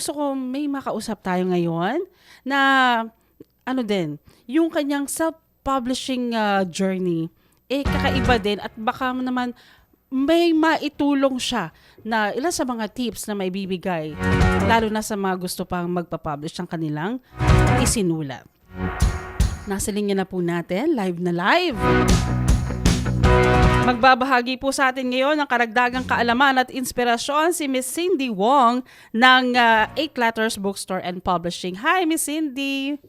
gusto ko may makausap tayo ngayon na ano din, yung kanyang self-publishing ah, journey, eh kakaiba din at baka naman may maitulong siya na ilan sa mga tips na may bibigay lalo na sa mga gusto pang magpa-publish ng kanilang isinulat. Nasa linya na po natin, live na live. Magbabahagi po sa atin ngayon ng karagdagang kaalaman at inspirasyon si Miss Cindy Wong ng ah, Eight Letters Bookstore and Publishing. Hi, Miss Cindy!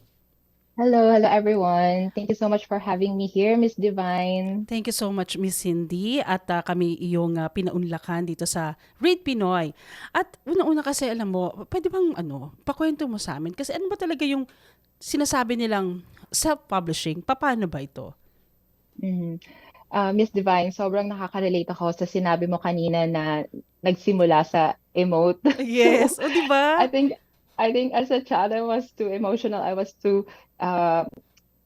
Hello, hello everyone. Thank you so much for having me here, Miss Divine. Thank you so much, Miss Cindy. At ah, kami iyong ah, pinaunlakan dito sa Read Pinoy. At una-una kasi, alam mo, pwede bang ano, pakwento mo sa amin? Kasi ano ba talaga yung sinasabi nilang self-publishing? Paano ba ito? Mhm. Ah, Miss Divine, sobrang nakaka-relate ako sa sinabi mo kanina na nagsimula sa emote. Yes, o di ba? I think I think as a child I was too emotional. I was too uh,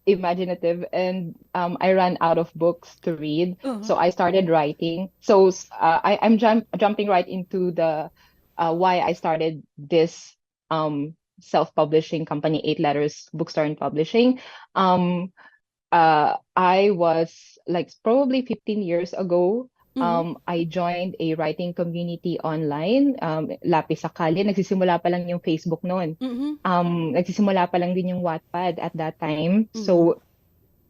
imaginative and um, I ran out of books to read. Uh-huh. So I started writing. So uh, I, I'm jump, jumping right into the uh, why I started this um, self-publishing company, Eight Letters Bookstore and Publishing. Um, uh, I was like probably 15 years ago. Mhm. Um, I joined a writing community online, um, Lapis Sakali. Nagsisimula pa lang yung Facebook noon. Mhm. Um, nagsisimula pa lang din yung Wattpad at that time. So,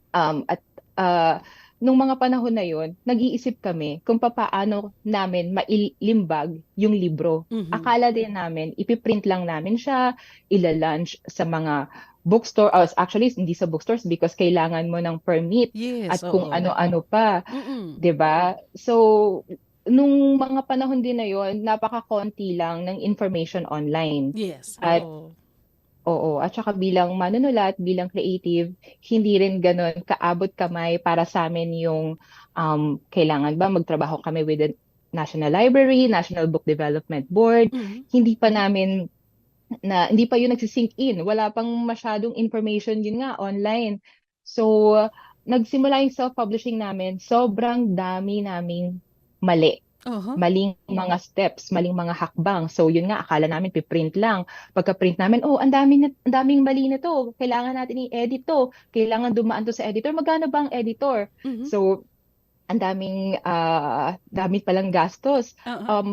um, at uh, nung mga panahon na yun, nag-iisip kami kung papaano namin mailimbag yung libro. Mhm. Akala din namin, ipiprint lang namin siya, ila-launch sa mga bookstore, uh, actually hindi sa bookstores because kailangan mo ng permit Yes, at kung oo. ano-ano pa. 'di ba? So nung mga panahon din na 'yon, napaka-konti lang ng information online. Yes, At- oo. Oo, at saka bilang manunulat, bilang creative, hindi rin ganun kaabot kamay para sa amin yung um, kailangan ba magtrabaho kami with the National Library, National Book Development Board. Mhm. Hindi pa namin na hindi pa yun nagsisink in. Wala pang masyadong information yun nga online. So, nagsimula yung self-publishing namin, sobrang dami naming mali. Oho. maling mga steps, maling mga hakbang. So yun nga, akala namin piprint lang. Pagka-print namin, oh, ang daming, ang daming mali na to. Kailangan natin i-edit to. Kailangan dumaan to sa editor. Magkano ba ang editor? Mhm. So, ang daming, ah, dami palang gastos. Oo. Um,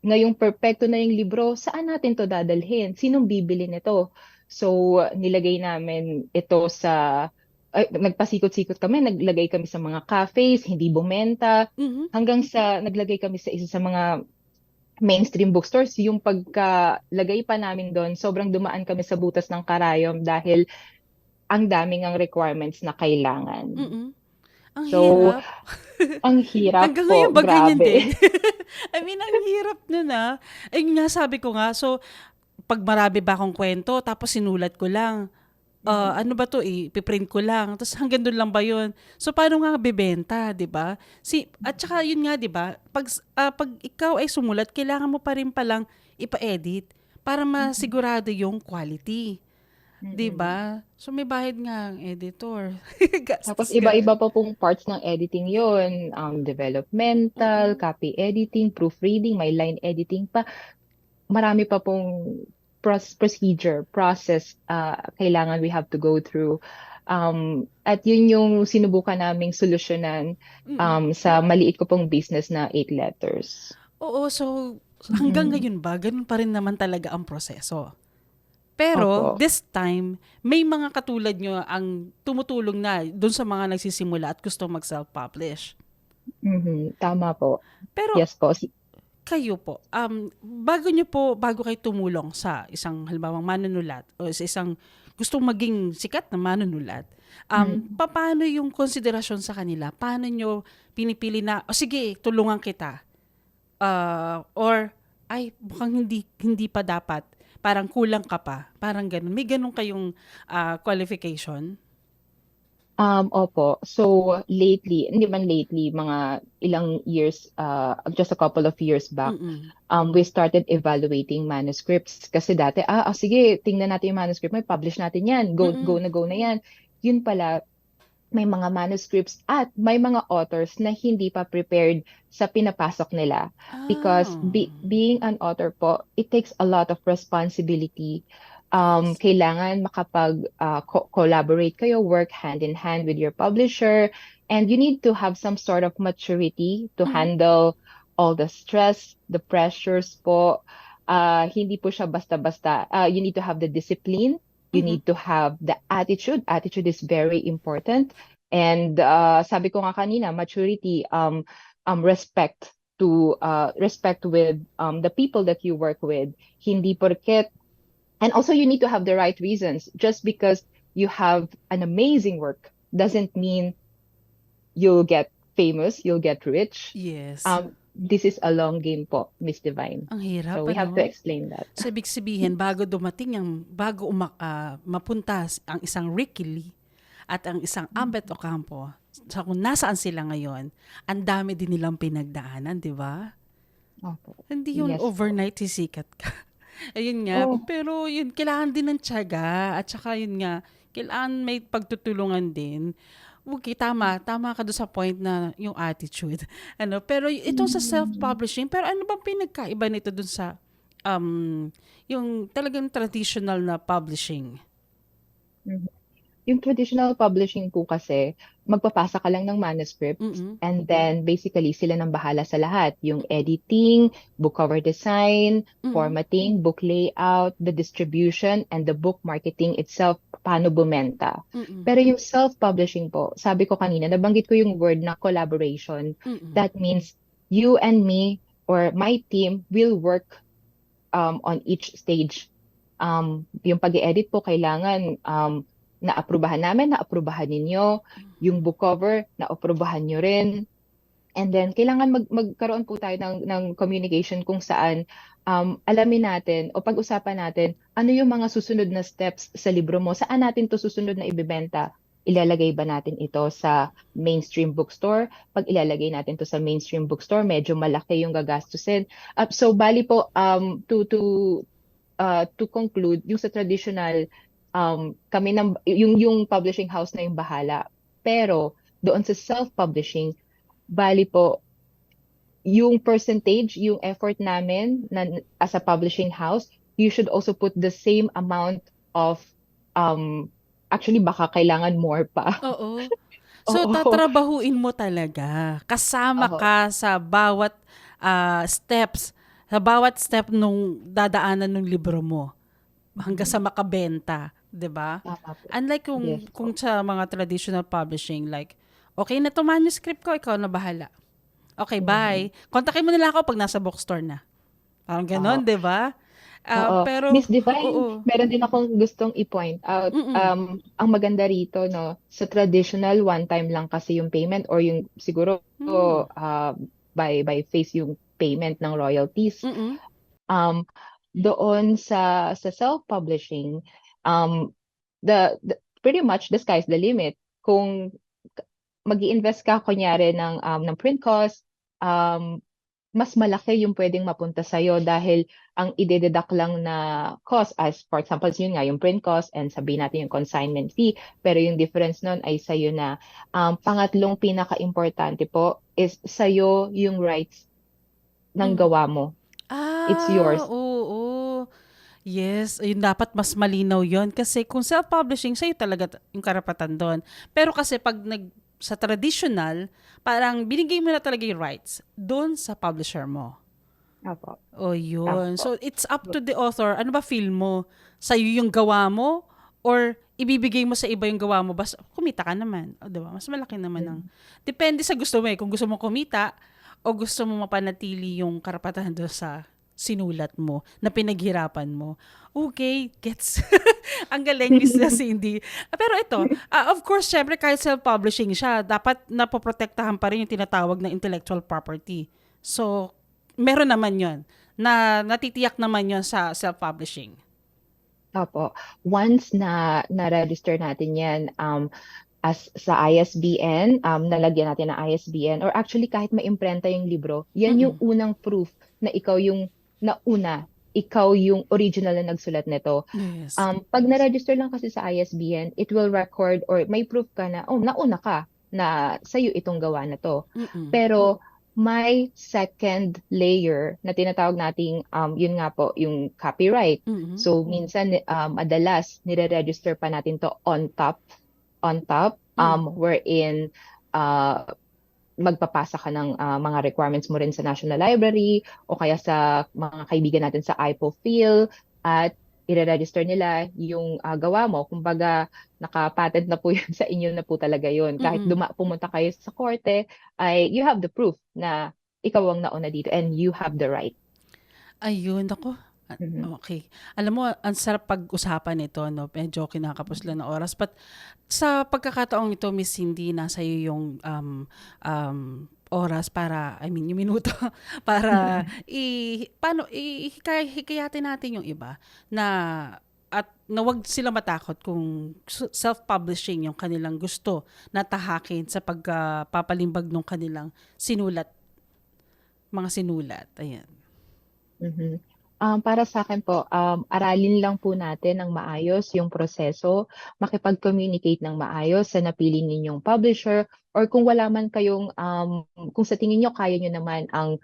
ngayong perfecto na yung libro, saan natin to dadalhin? Sinong bibili nito? So, nilagay namin ito sa, ay, nagpasikot-sikot kami, naglagay kami sa mga cafes, hindi bumenta Mhm. hanggang sa naglagay kami sa isa sa mga mainstream bookstores, yung pagkalagay pa namin doon, sobrang dumaan kami sa butas ng karayom dahil ang daming ang requirements na kailangan. Mm-mm. Ang So, hirap. Ang hirap Hanggang po, ngayon ba ganyan grabe. din? I mean, ang hirap nun ah. Ayun nga, sabi ko nga, so, pag marami ba akong kwento, tapos sinulat ko lang, ah, ano ba to, eh, piprint ko lang, tapos hanggang doon lang ba yun? So, paano nga bebenta, di ba? Si, at saka yun nga, di ba, pag, ah, pag ikaw ay sumulat, kailangan mo pa rin palang ipa-edit para masigurado yung quality. Di ba? So, may bahid nga ang editor. Gastos Tapos iba-iba pa pong parts ng editing yon um, developmental, copy editing, proofreading, may line editing pa. Marami pa pong pros- procedure, process uh, kailangan we have to go through. Um, at yun yung sinubukan naming solusyonan Mm-mm. um, sa maliit ko pong business na eight letters. Oo, so hanggang Mhm. ngayon ba, ganun pa rin naman talaga ang proseso. Pero Opo. this time, may mga katulad nyo ang tumutulong na doon sa mga nagsisimula at gusto mag-self-publish. Mhm, Tama po. Pero Yes po. Si- kayo po, um, bago nyo po, bago kayo tumulong sa isang halimbawang manunulat o sa isang gustong maging sikat na manunulat, um, paano yung konsiderasyon sa kanila? Paano nyo pinipili na, o sige, tulungan kita? Uh, or, ay, mukhang hindi, hindi pa dapat. Parang kulang ka pa. Parang ganun. May ganun kayong ah, qualification? Um, opo. So, lately, hindi man lately, mga ilang years, uh, just a couple of years back, Mm-mm. um, we started evaluating manuscripts. Kasi dati, ah, ah, sige, tingnan natin yung manuscript, may publish natin yan. Go, Mm-mm. go na go na yan. Yun pala, may mga manuscripts at may mga authors na hindi pa prepared sa pinapasok nila. Because be- Ah. being an author po, it takes a lot of responsibility. Um, kailangan makapag uh, co- collaborate kayo, work hand in hand with your publisher, and you need to have some sort of maturity to Mhm. handle all the stress, the pressures po. Uh, hindi po siya basta-basta. Uh, you need to have the discipline. You Mhm. need to have the attitude. Attitude is very important. And uh, sabi ko nga kanina, maturity, um, um, respect to uh, respect with um, the people that you work with. Hindi porket and also you need to have the right reasons. Just because you have an amazing work doesn't mean you'll get famous, you'll get rich. Yes. Um, this is a long game po, Miss Divine. Ang hirap, So we have to ano? explain that. So, ibig sabihin, bago dumating yung, bago uma, ah, mapunta ang isang Ricky Lee at ang isang Ambet Ocampo, sa kung nasaan sila ngayon, ang dami din nilang pinagdaanan, di ba? Opo. Hindi yun Yes. overnight sisikat ka. Ayun nga. Oh. Pero yun, kailangan din ng tiyaga. At saka yun nga, kailangan may pagtutulungan din. Okay, tama. Tama ka doon sa point na yung attitude. Ano, pero itong sa self-publishing, pero ano bang pinagkaiba nito dun sa um, yung talagang traditional na publishing? Yung traditional publishing po kasi, magpapasa ka lang ng manuscript Mm-mm. and then basically sila nang bahala sa lahat. Yung editing, book cover design, Mm-mm. formatting, book layout, the distribution, and the book marketing itself, paano bumenta. Mm-mm. Pero yung self-publishing po, sabi ko kanina, nabanggit ko yung word na collaboration. Mm-mm. That means you and me or my team will work um, on each stage. Um, yung pag-edit po, kailangan um, naaprubahan namin, naaprubahan ninyo. Yung book cover, naaprubahan nyo rin. And then, kailangan mag magkaroon po tayo ng, ng communication kung saan um, alamin natin o pag-usapan natin ano yung mga susunod na steps sa libro mo. Saan natin to susunod na ibibenta? Ilalagay ba natin ito sa mainstream bookstore? Pag ilalagay natin to sa mainstream bookstore, medyo malaki yung gagastusin. Uh, so, bali po, um, to, to, uh, to conclude, yung sa traditional, um, kami ng, yung, yung publishing house na yung bahala. Pero, doon sa self-publishing, bali po, yung percentage, yung effort namin na, as a publishing house, you should also put the same amount of, um, actually baka kailangan more pa. Oo. So, Oo. tatrabahuin mo talaga. Kasama Oo. ka sa bawat ah, steps, sa bawat step nung dadaanan ng libro mo hanggang sa makabenta, 'di ba? Unlike kung Yes kung sa mga traditional publishing like okay na to manuscript ko, ikaw na bahala. Okay, bye. Kontakin mo nila ako pag nasa bookstore na. Parang ganon, Oo. 'di ba? Ah, Oo. pero Miss Divine, oo. meron din akong gustong i-point out. Mm-mm. Um, ang maganda rito, no, sa traditional, one time lang kasi yung payment or yung siguro Mm. uh, by by face yung payment ng royalties. Mm-mm. Um, doon sa sa self-publishing, um, the, the pretty much the sky's the limit. Kung mag-invest ka kunyari ng um, ng print cost, um, mas malaki yung pwedeng mapunta sa'yo dahil ang ide-deduct lang na cost as for example yun nga yung print cost and sabihin natin yung consignment fee pero yung difference nun ay sa'yo na um, pangatlong pinaka-importante po is sa'yo yung rights ng Mm. gawa mo It's yours. Ah, Oo, Yes, ayun dapat mas malinaw 'yon kasi kung self-publishing sa'yo talaga yung karapatan doon. Pero kasi pag nag sa traditional, parang binigay mo na talaga yung rights doon sa publisher mo. Apo. O yun. Opo. So it's up to the author. Ano ba feel mo? Sa'yo yung gawa mo? Or ibibigay mo sa iba yung gawa mo? Basta kumita ka naman. O, diba? Mas malaki naman ang... Depende sa gusto mo eh. Kung gusto mo kumita o gusto mo mapanatili yung karapatan doon sa sinulat mo, na pinaghirapan mo. Okay, gets. ang galing, Miss na Cindy. Pero ito, ah, of course, syempre kahit self-publishing siya, dapat napoprotektahan pa rin yung tinatawag na intellectual property. So, meron naman yon na natitiyak naman yon sa self-publishing. Opo. Once na na-register natin yan um, as sa ISBN, um, nalagyan natin ng ISBN, or actually kahit maimprenta yung libro, yan yung unang proof na ikaw yung nauna ikaw yung original na nagsulat nito. Yes. Um, pag na-register lang kasi sa ISBN, it will record or may proof ka na, oh, nauna ka na sa'yo itong gawa na to. Mm-mm. Pero may second layer na tinatawag nating, um, yun nga po, yung copyright. Mm-mm. So, minsan, um, madalas, nire-register pa natin to on top, on top, um, wherein, uh, magpapasa ka ng uh, mga requirements mo rin sa National Library o kaya sa mga kaibigan natin sa IPOPHIL at ire-register nila yung uh, gawa mo. Kumbaga, naka-patent na po yun sa inyo na po talaga yun. Kahit Mm-mm. duma- pumunta kayo sa korte, ay you have the proof na ikaw ang nauna dito and you have the right. Ayun, ako. Mhm. Okay. Alam mo, ang sarap pag-usapan ito, no? Medyo kinakapos lang ng oras. But sa pagkakataong ito, Miss Cindy, nasa iyo yung um, um, oras para, I mean, yung minuto, para i, paano, i, hikay, hikayatin natin yung iba na at na wag sila matakot kung self-publishing yung kanilang gusto na tahakin sa pagpapalimbag ng kanilang sinulat, mga sinulat. Ayan. Mhm. Um, para sa akin po, um, aralin lang po natin ng maayos yung proseso, makipag-communicate ng maayos sa napili ninyong publisher, or kung wala man kayong, um, kung sa tingin nyo kaya nyo naman ang,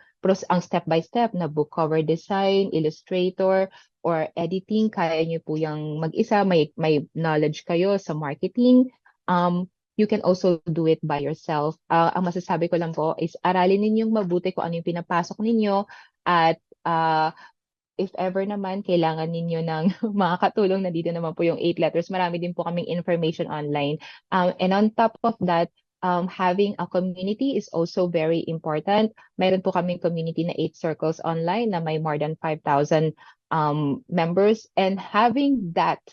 ang step-by-step na book cover design, illustrator, or editing, kaya nyo po yung mag-isa, may, may knowledge kayo sa marketing, um, you can also do it by yourself. Uh, ang masasabi ko lang po is aralin ninyong mabuti kung ano yung pinapasok ninyo at uh, if ever naman kailangan ninyo ng mga katulong, nandito naman po yung eight letters. Marami din po kaming information online. Um, and on top of that, um, having a community is also very important. Meron po kaming community na eight circles online na may more than 5,000 um, members. And having that,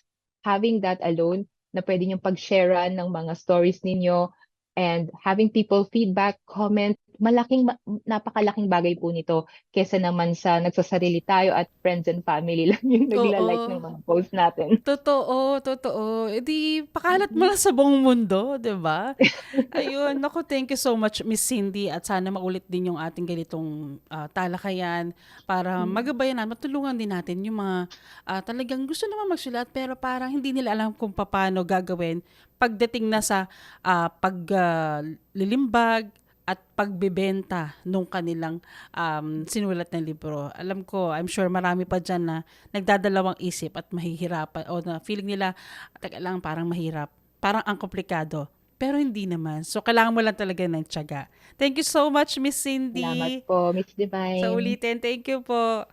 having that alone, na pwede niyong pag-sharean ng mga stories ninyo and having people feedback, comment, malaking, ma- napakalaking bagay po nito kesa naman sa nagsasarili tayo at friends and family lang yung nagla-like ng mga post natin. Totoo, totoo. E di, pakalat mo lang sa buong mundo, di ba? Ayun, naku, thank you so much, Miss Cindy. At sana maulit din yung ating ganitong ah, talakayan para magabayan natin, matulungan din natin yung mga ah, talagang gusto naman magsulat pero parang hindi nila alam kung paano gagawin pagdating na sa ah, paglilimbag at pagbebenta nung kanilang um, sinulat na libro. Alam ko, I'm sure marami pa dyan na nagdadalawang isip at mahihirapan o na feeling nila, teka lang, parang mahirap. Parang ang komplikado. Pero hindi naman. So, kailangan mo lang talaga ng tiyaga. Thank you so much, Miss Cindy. Salamat po, Miss Divine. Sa ulitin. Thank you po.